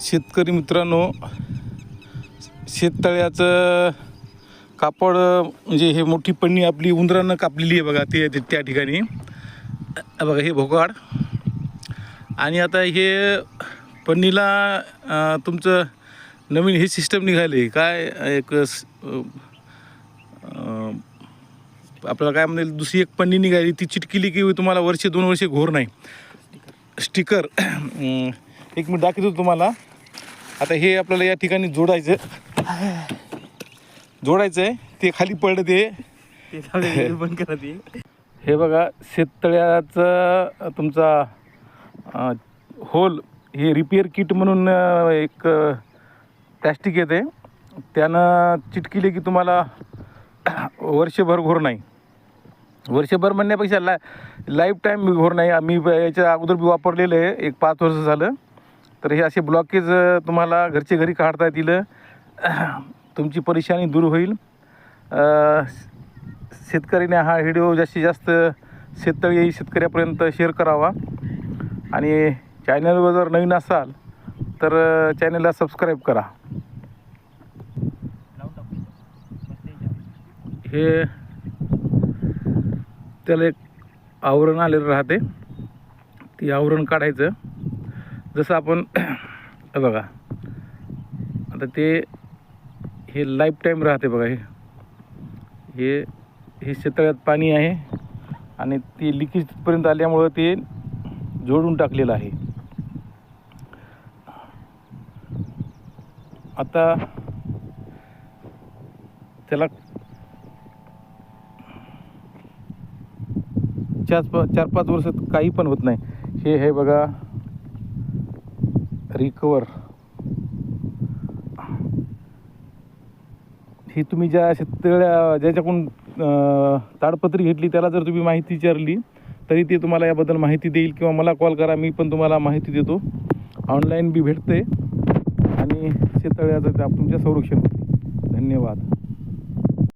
शेतकरी मित्रांनो शेततळ्याचं कापड म्हणजे हे मोठी पन्नी आपली उंदरानं कापलेली आहे बघा ते त्या ठिकाणी. बघा हे भोकाड. आणि आता हे पन्नीला तुमचं नवीन हे सिस्टम निघाले काय एक आपल्याला काय म्हणेल दुसरी एक पन्नी निघाली. ती चिटकिली की तुम्हाला वर्षे दोन वर्षे घोर नाही. स्टिकर एक मिनिट दाखवतो तुम्हाला. आता हे आपल्याला या ठिकाणी जोडायचं. जोडायचं आहे ते खाली पडलं ते. बंद करा ते. हे बघा शेततळ्याचं तुमचा होल हे रिपेअर किट म्हणून एक प्लॅस्टिक येते. त्यानं चिटकिले की तुम्हाला वर्षभर घोर नाही. वर्षभर म्हणण्यापेक्षा ला लाईफ टाईम घोर नाही. आम्ही याच्या अगोदर बी वापरलेलं आहे. एक पाच वर्ष झालं. तर हे असे ब्लॉकेज तुम्हाला घरचे घरी काढता येतील. तुमची परेशानी दूर होईल. शेतकऱ्याने हा व्हिडिओ जास्तीत जास्त शेततळी शेतकऱ्यापर्यंत शेअर करावा. आणि चॅनलवर जर नवीन असाल तर चॅनलला सबस्क्राईब करा. हे त्याला एक आवरण आलेलं राहते. ती आवरण काढायचं. जसं आपण बघा. आता ते हे लाईफ टाईम राहते बघा हे. हे हे शेतळ्यात पाणी आहे आणि ते लिकेज तिथपर्यंत आल्यामुळं ते जोडून टाकलेलं आहे. आता त्याला चार पा चार पाच वर्षात काही पण होत नाही. हे हे बघा. रिकवर ही तुम्ही ज्या शेतकऱ्या ज्याच्याकडून ताडपत्री घेतली त्याला जर तुम्ही माहिती विचारली तरी ते तुम्हाला याबद्दल माहिती देईल किंवा मला कॉल करा मी पण तुम्हाला माहिती देतो. ऑनलाईन बी भेटते. आणि शेततळ्याचं तुमच्या संरक्षण होते. धन्यवाद.